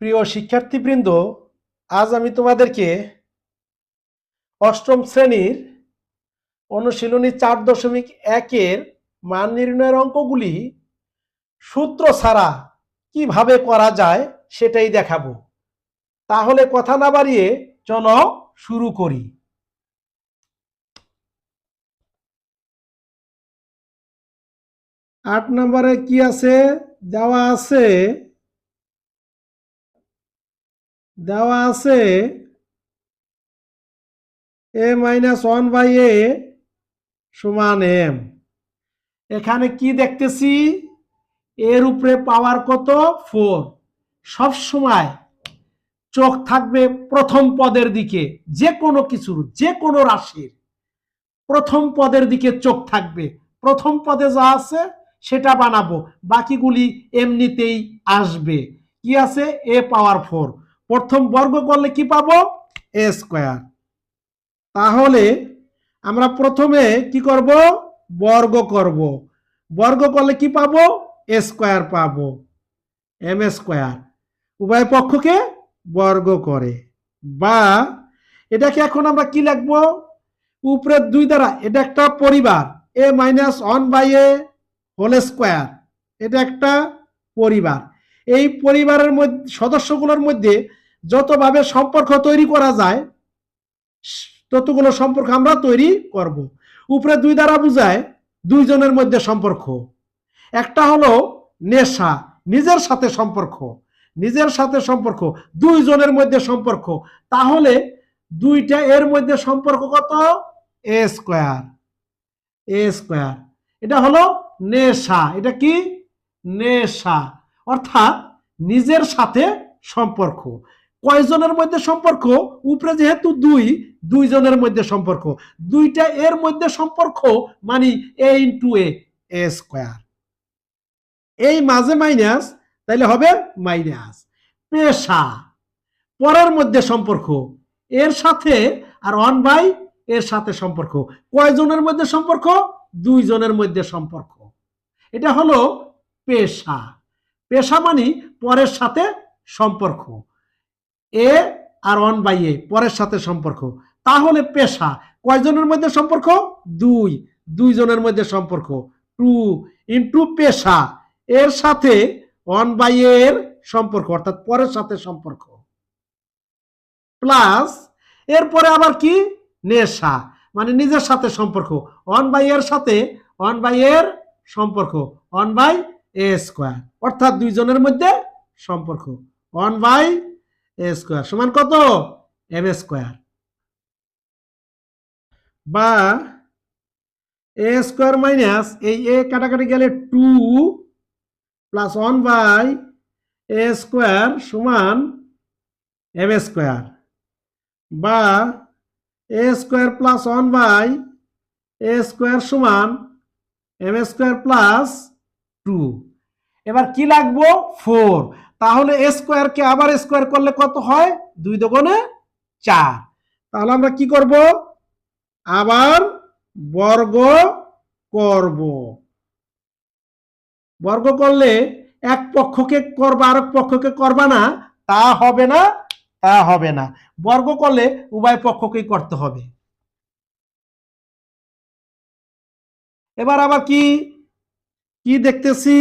প্রিয় শিক্ষার্থীবৃন্দ, আজ আমি তোমাদেরকে অষ্টম শ্রেণির অনুশীলনী চার দশমিক একের মান নির্ণয়ের অঙ্কগুলি সূত্র ছাড়া কীভাবে করা যায় সেটাই দেখাবো। তাহলে কথা না বাড়িয়ে চলো শুরু করি। আট নম্বরে কি আছে? দেওয়া আছে দেওয়া আছে a minus one by a সমান এম এখানে কি দেখতেছি? এর উপরে পাওয়ার কত? ফোর সব সময় চোখ থাকবে প্রথম পদের দিকে, যে কোনো কিছুর, যে কোনো রাশির। প্রথম পদের দিকে চোখ থাকবে। প্রথম পদে যা আছে, সেটা বানাবো। বাকিগুলি এমনিতেই আসবে। কি আছে? এ পাওয়ার ফোর প্রথম বর্গ করলে কি পাবো? এ স্কোয়ার তাহলে আমরা প্রথমে কি করব? বর্গ করব। বর্গ করলে কি পাবো? এ স্কোয়ার পাবো। এম স্কোয়ার উভয় পক্ষকে বর্গ করে। বা এটাকে এখন আমরা কি লিখব? উপরের দুই দ্বারা, এটা একটা পরিবার। A minus one by a whole square এটা একটা পরিবার। এই পরিবারের মধ্যে, সদস্যগুলোর মধ্যে যতভাবে সম্পর্ক তৈরি করা যায়, ততগুলো সম্পর্ক আমরা তৈরি করব। উপরে দুই দ্বারা বুঝায়, দুইজনের মধ্যে সম্পর্ক। একটা হলো নেশা, নিজের সাথে সম্পর্ক। নিজের সাথে সম্পর্ক, দুইজনের মধ্যে সম্পর্ক। তাহলে দুইটা এর মধ্যে সম্পর্ক কত? A square. A square. এটা হলো নেশা। এটা কি? নেশা। অর্থাৎ নিজের সাথে সম্পর্ক। কয়জনের মধ্যে সম্পর্ক? উপরে যেহেতু দুই, দুইজনের মধ্যে সম্পর্ক। দুইটা এর মধ্যে সম্পর্ক মানে এ ইন্টু এ এ স্কোয়ার এই মাঝে মাইনাস তাইলে হবে মাইনাস পেশা, পরের মধ্যে সম্পর্ক। এর সাথে আর ওয়ান বাই এর সাথে সম্পর্ক। কয়জনের মধ্যে সম্পর্ক? দুইজনের মধ্যে সম্পর্ক। এটা হলো পেশা। পেশা মানে পরের সাথে সম্পর্ক। এ আর ওয়ান বাই এ, পরের সাথে সম্পর্ক। তাহলে পেশা, কয়জনের মধ্যে সম্পর্ক? দুই। দুইজনের মধ্যে সম্পর্ক। টু ইন্টু পেশা, এর সাথে ওয়ান বাই এর সম্পর্ক, অর্থাৎ পরের সাথে সম্পর্ক। প্লাস এরপরে আবার কি? নেশা মানে নিজের সাথে সম্পর্ক। ওয়ান বাই এর সাথে ওয়ান বাই এর সম্পর্ক। ওয়ান বাই এ স্কোয়ার, অর্থাৎ দুইজনের মধ্যে সম্পর্ক। ওয়ান বাই এ স্কোয়ার সমান কত? এম স্কোয়ার বা এ স্কোয়ার মাইনাস এই এ কাটাকাটি গেলে two plus one by a square সমান এম স্কোয়ার বা a square plus one by a square সমান এম স্কোয়ার প্লাস টু এবার কি লাগবো? ফোর তাহলে স্কোয়ারকে আবার স্কোয়ার করলে কত হয়? দুই দোকানে চার। তাহলে আমরা কি করব? আবার বর্গ করব। বর্গ করলে এক পক্ষকে করবা, আরেক পক্ষকে করবা না, তা হবে না, তা হবে না। বর্গ করলে উভয় পক্ষকেই করতে হবে। এবার আবার কি? কি দেখতেছি?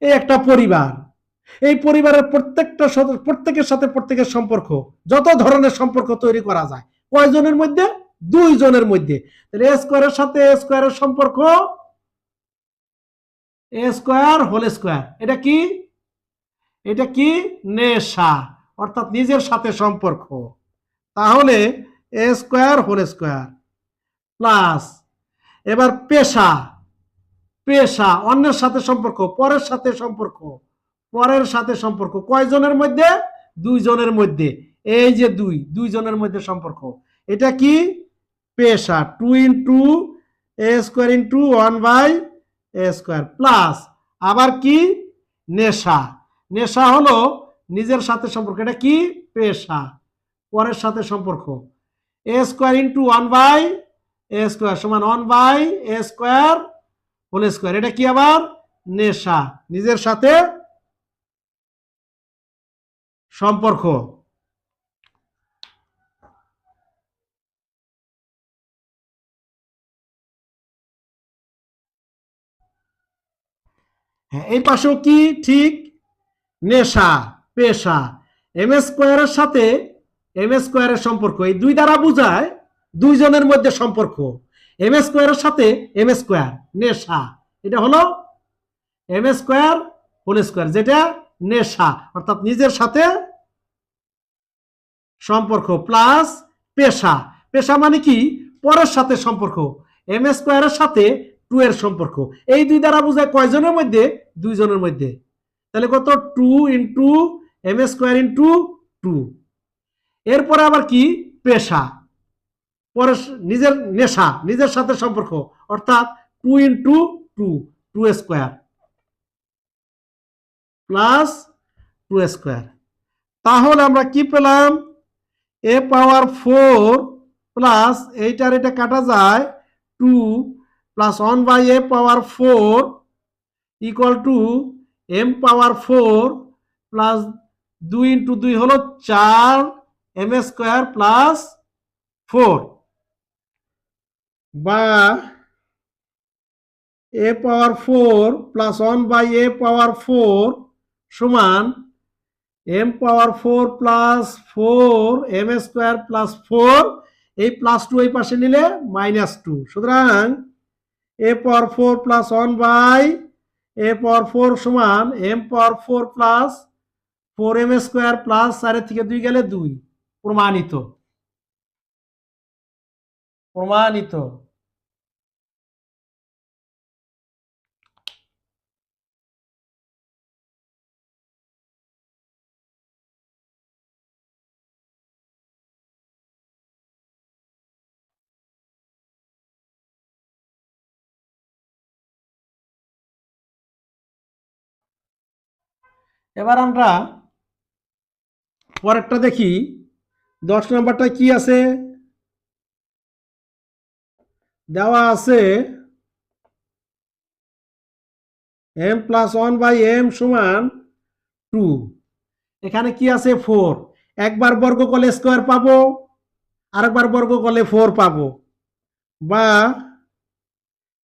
এই একটা পরিবার। এই পরিবারের প্রত্যেকটা প্রত্যেকের সাথে প্রত্যেকের সম্পর্ক, যত ধরনের সম্পর্ক তৈরি করা যায়, কয়জনের মধ্যে? দুই জনের মধ্যে। তাহলে স্কোয়ারের সাথে স্কোয়ারের সম্পর্ক স্কোয়ার হোল স্কোয়ার এটা কি? এটা কি? নেশা। অর্থাৎ নিজের সাথে সম্পর্ক। তাহলে a square whole square plus এবার পেশা। পেশা, অন্যের সাথে সম্পর্ক, পরের সাথে সম্পর্ক। পরের সাথে সম্পর্ক। কয়জনের মধ্যে? দুইজনের মধ্যে। এই যে দুই, দুইজনের মধ্যে সম্পর্ক। এটা কি? পেশা। Two into a square into one by a square plus. আবার কি? নেশা। নেশা হলো নিজের সাথে সম্পর্ক। এটা কি? পেশা। পরের সাথে সম্পর্ক। A square into one by a square সমান one by a square whole square. এটা কি আবার? নেশা। নিজের সাথে সম্পর্ক। হ্যাঁ এই পাশেও কি ঠিক? নেশা, পেশা। এম স্কোয়ারের সাথে এম স্কোয়ারের সম্পর্ক। এই দুই দ্বারা বোঝায় দুইজনের মধ্যে সম্পর্ক। এম স্কোয়ারের সাথে এম স্কোয়ার, নেশা। এটা হলো এম স্কোয়ার হোল স্কোয়ার। যেটা নেশা, অর্থাৎ নিজের সাথে সম্পর্ক প্লাস পেশা। পেশা মানে কি? পরের সাথে সম্পর্ক। এম স্কোয়ারের সাথে টু এর সম্পর্ক। এই দুই দ্বারা বোঝায় কয়জনের মধ্যে? দুইজনের মধ্যে। তাহলে কত? Two into m square into two. এরপরে আবার কি? পেশা। পরে নিজের নেশা, নিজের সাথে সম্পর্ক, অর্থাৎ two into two two square. Plus two square তাহলে আমরা কি পেলাম? এ পাওয়ার ফোর প্লাস এইটার এটা কাটা যায় two plus one by a power four equal to m power four plus দুই ইন্টু দুই হলো চার এম স্কোয়ার প্লাস ফোর বা a power four plus one by a power four সমান m power four plus four m square plus four এই plus two এই পাশে নিলে মাইনাস টু সুতরাং a power four plus one by a power four সমান m power four plus four m square plus চারের থেকে দুই গেলে দুই। প্রমাণিত। প্রমাণিত। এবার আমরা পরেরটা দেখি। দশ নম্বরটা কি আছে? দেওয়া আছে m plus one by m সমান টু এখানে কি আছে? ফোর একবার বর্গ করলে স্কোয়ার পাবো, আরেকবার বর্গ করলে ফোর পাবো। বা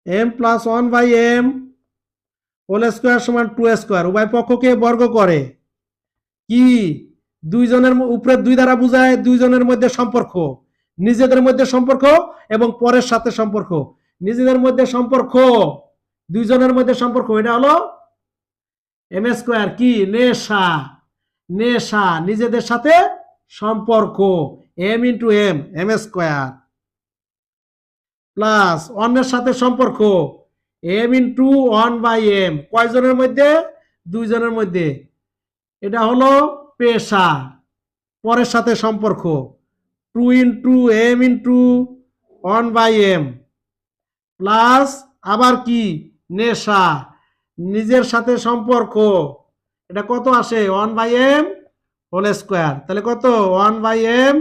m plus one by m whole square সমান টু স্কোয়ার উভয় পক্ষকে বর্গ করে। কি? দুইজনের উপরে দুই দ্বারা বোঝায় দুইজনের মধ্যে সম্পর্ক। নিজেদের মধ্যে সম্পর্ক এবং পরের সাথে সম্পর্ক। নিজেদের মধ্যে সম্পর্ক, দুইজনের মধ্যে সম্পর্ক, এটা হলো এম স্কোয়ার কি? নেশা। নেশা, নিজেদের সাথে সম্পর্ক m into m m square plus অন্যের সাথে সম্পর্ক। M into one by m কয়জনের মধ্যে? দুইজনের মধ্যে। এটা হলো পেশা, পরের সাথে সম্পর্ক। Two into m into one by m plus আবার কি? নেশা, নিজের সাথে সম্পর্ক। এটা কত আসে? One by m whole square তাহলে কত? One by m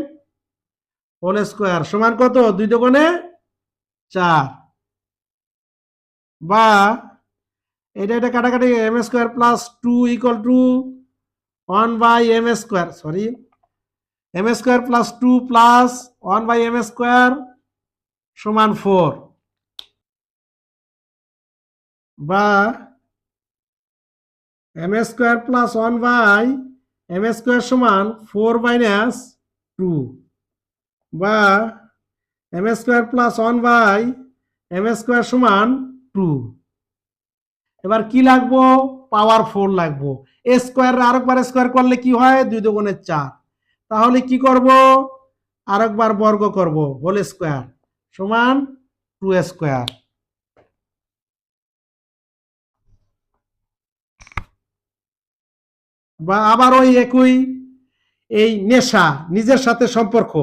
whole square সমান কত? দুই দোকানে চার। বা এটা এটা কাটাকাটি m square plus two equal to one by m square sorry m square plus two plus one by m square সমান ফোর বা m square plus one by m square সমান ফোর মাইনাস টু বা m square plus one by m square সমান two এবার কি লাগবো? Power four লাগবো। এ square আরেকবার স্কোয়ার করলে কি হয়? দুই দোকানের চার। তাহলে কি করব? আরেকবার বর্গ করব। হোল স্কোয়ার সমান টু স্কোয়ার বা আবার ওই একই, এই নেশা, নিজের সাথে সম্পর্ক।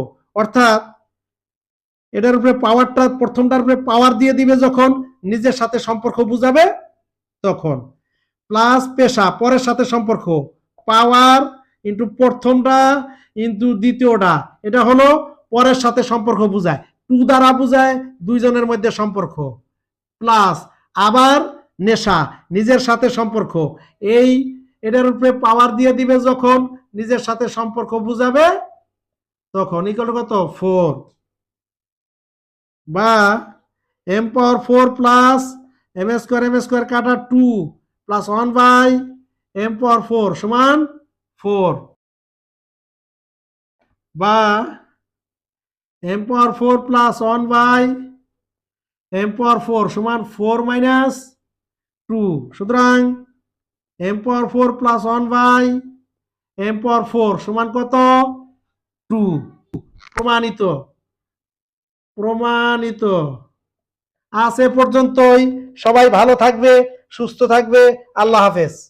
অর্থাৎ এটার উপরে পাওয়ারটা প্রথমটার উপরে পাওয়ার দিয়ে দিবে যখন নিজের সাথে সম্পর্ক বুঝাবে তখন। প্লাস পেশা, পরের সাথে সম্পর্ক। পাওয়ার ইন্টু প্রথমটা ইন্টু দ্বিতীয়টা। এটা হলো পরের সাথে সম্পর্ক বুঝায়। টু দ্বারা বুঝায়, দুইজনের মধ্যে সম্পর্ক। প্লাস আবার নেশা, নিজের সাথে সম্পর্ক। এই এটার উপরে পাওয়ার দিয়ে দিবে যখন নিজের সাথে সম্পর্ক বুঝাবে তখন ইকুয়াল টু কত? ফোর বা m power four plus m square m square কাটা two plus one by m power four সমান ফোর বা m power four plus one by m power four সমান ফোর মাইনাস টু সুতরাং m power four plus one by m power four সমান কত? Two প্রমাণিত প্রমাণিত। আজ এ পর্যন্তই। সবাই ভালো থাকবে সুস্থ থাকবে। আল্লাহ হাফেজ।